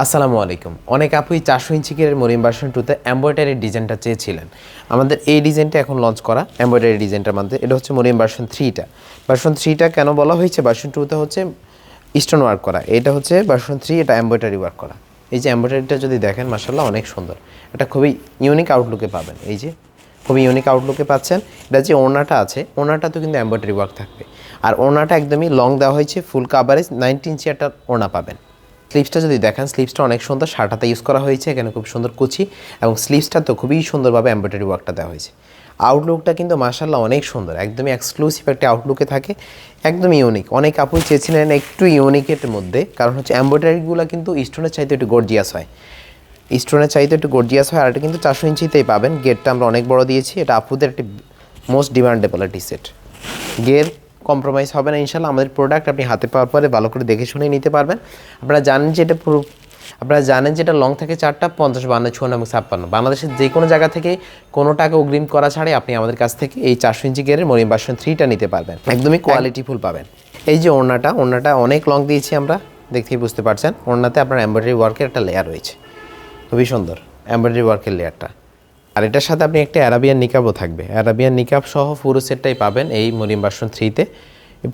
আসসালামু আলাইকুম। অনেক আপুই চারশো ইঞ্চি কেরের মরিম ভার্সন টুতে এম্ব্রয়ডারি ডিজাইনটা চেয়েছিলেন। আমাদের এই ডিজাইনটা এখন লঞ্চ করা এম্ব্রয়ডারি ডিজাইনটার মধ্যে। এটা হচ্ছে মরিম ভার্সন থ্রিটা। ভার্সন থ্রিটা কেন বলা হয়েছে? ভার্সন টুতে হচ্ছে স্টোন ওয়ার্ক করা। এটা হচ্ছে ভার্সন থ্রি, এটা এম্ব্রয়ডারি ওয়ার্ক করা। এই যে এম্ব্রয়ডারিটা যদি দেখেন মাসাল্লাহ অনেক সুন্দর। এটা খুবই ইউনিক আউটলুকে পাবেন। এই যে খুবই ইউনিক আউটলুকে পাচ্ছেন। এটা যে ওনাটা আছে ওনাটাতেও কিন্তু এম্ব্রয়ডারি ওয়ার্ক থাকবে। আর ওনাটা একদমই লং দেওয়া হয়েছে ফুল কাভারেজ নাইনটি ইঞ্চি একটা ওনা পাবেন। স্লিপসটা যদি দেখেন স্লিপসটা অনেক সুন্দর। শার্টাতে ইউজ করা হয়েছে, এখানে খুব সুন্দর কুচি এবং স্লিপসটা তো খুবই সুন্দরভাবে এমব্রয়ডারি ওয়ার্কটা দেওয়া হয়েছে। আউটলুকটা কিন্তু মার্শাল্লাহ অনেক সুন্দর, একদমই এক্সক্লুসিভ একটা আউটলুকে থাকে একদম ইউনিক অনেক আপুই চেয়েছিলেন একটু ইউনিকের মধ্যে, কারণ হচ্ছে এমব্রয়ডারিগুলো কিন্তু স্টোনের চাইতে একটু গর্জিয়াস হয়। স্টোনের চাইতে একটু গর্জিয়াস হয়, আর এটা কিন্তু চারশো ইঞ্চিতেই পাবেন। গেটটা আমরা অনেক বড় দিয়েছি, এটা আপুদের একটি মোস্ট ডিমান্ডেবল একটি সেট গের কম্প্রোমাইজ হবে না ইনশাল্লাহ আমাদের প্রোডাক্ট আপনি হাতে পাওয়ার পরে ভালো করে দেখে শুনে নিতে পারবেন। আপনারা জানেন যে এটা পুরো আপনারা জানেন যেটা লং থাকে চারটা পঞ্চাশ বান্ন চুয়ান্ন এবং ছাপ্পান্ন। বাংলাদেশের যে কোনো জায়গা থেকে কোনো টাকা অগ্রিম করা ছাড়াই আপনি আমাদের কাছ থেকে এই চারশো ইঞ্চি গেরের মরিম ভার্সন থ্রিটা নিতে পারবেন। একদমই কোয়ালিটিফুল পাবেন। এই যে ওড়নাটা ওড়নাটা অনেক লং দিয়েছি আমরা দেখতেই বুঝতে পারছেন। ওড়নাতে আপনার এমব্রয়ডারি ওয়ার্কের একটা লেয়ার রয়েছে। খুবই সুন্দর এমব্রয়ডারি ওয়ার্কের লেয়ারটা আর এটার সাথে আপনি একটা অ্যারাবিয়ান নিকাবও থাকবে। অ্যারাবিয়ান নিকাব সহ পুরো সেটটাই পাবেন এই মরিম বাসন থ্রিতে।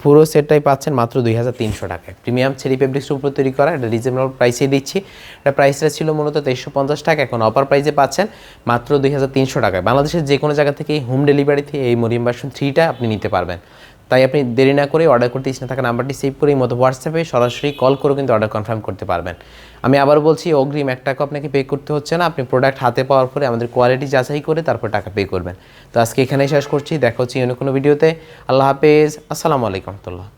পুরো সেটটাই পাচ্ছেন মাত্র দুই হাজার তিনশো টাকায়। প্রিমিয়াম ছেড়ি ফেব্রিক্সের উপর তৈরি করা, এটা রিজনেবল প্রাইসে দিচ্ছি। এটা প্রাইসটা ছিল মূলত তেইশশো পঞ্চাশ টাকা, এখন অপার প্রাইসে পাচ্ছেন মাত্র দুই হাজার তিনশো টাকায়। বাংলাদেশের যে কোনো জায়গা থেকে হোম ডেলিভারি থেকে এই মরিম বাসন থ্রিটা আপনি নিতে পারবেন। তাই আপনি দেরি না করে অর্ডার করতে ইচ্ছে থাকা নাম্বারটি সেভ করে মতো হোয়াটসঅ্যাপে সরাসরি কল করে কিন্তু অর্ডার কনফার্ম করতে পারবেন। আমি আবার বলছি, অগ্রিম এক টাকা আপনাকে পে করতে হচ্ছে না। আপনি প্রোডাক্ট হাতে পাওয়ার পরে আমাদের কোয়ালিটি যাচাই করে তারপর টাকা পে করবেন। তো আজকে এখানেই শেষ করছি। দেখা হচ্ছে অন্য কোনো ভিডিওতে আল্লাহ হাফেজ। আসসালামু আলাইকুম রহমতুল্লাহ।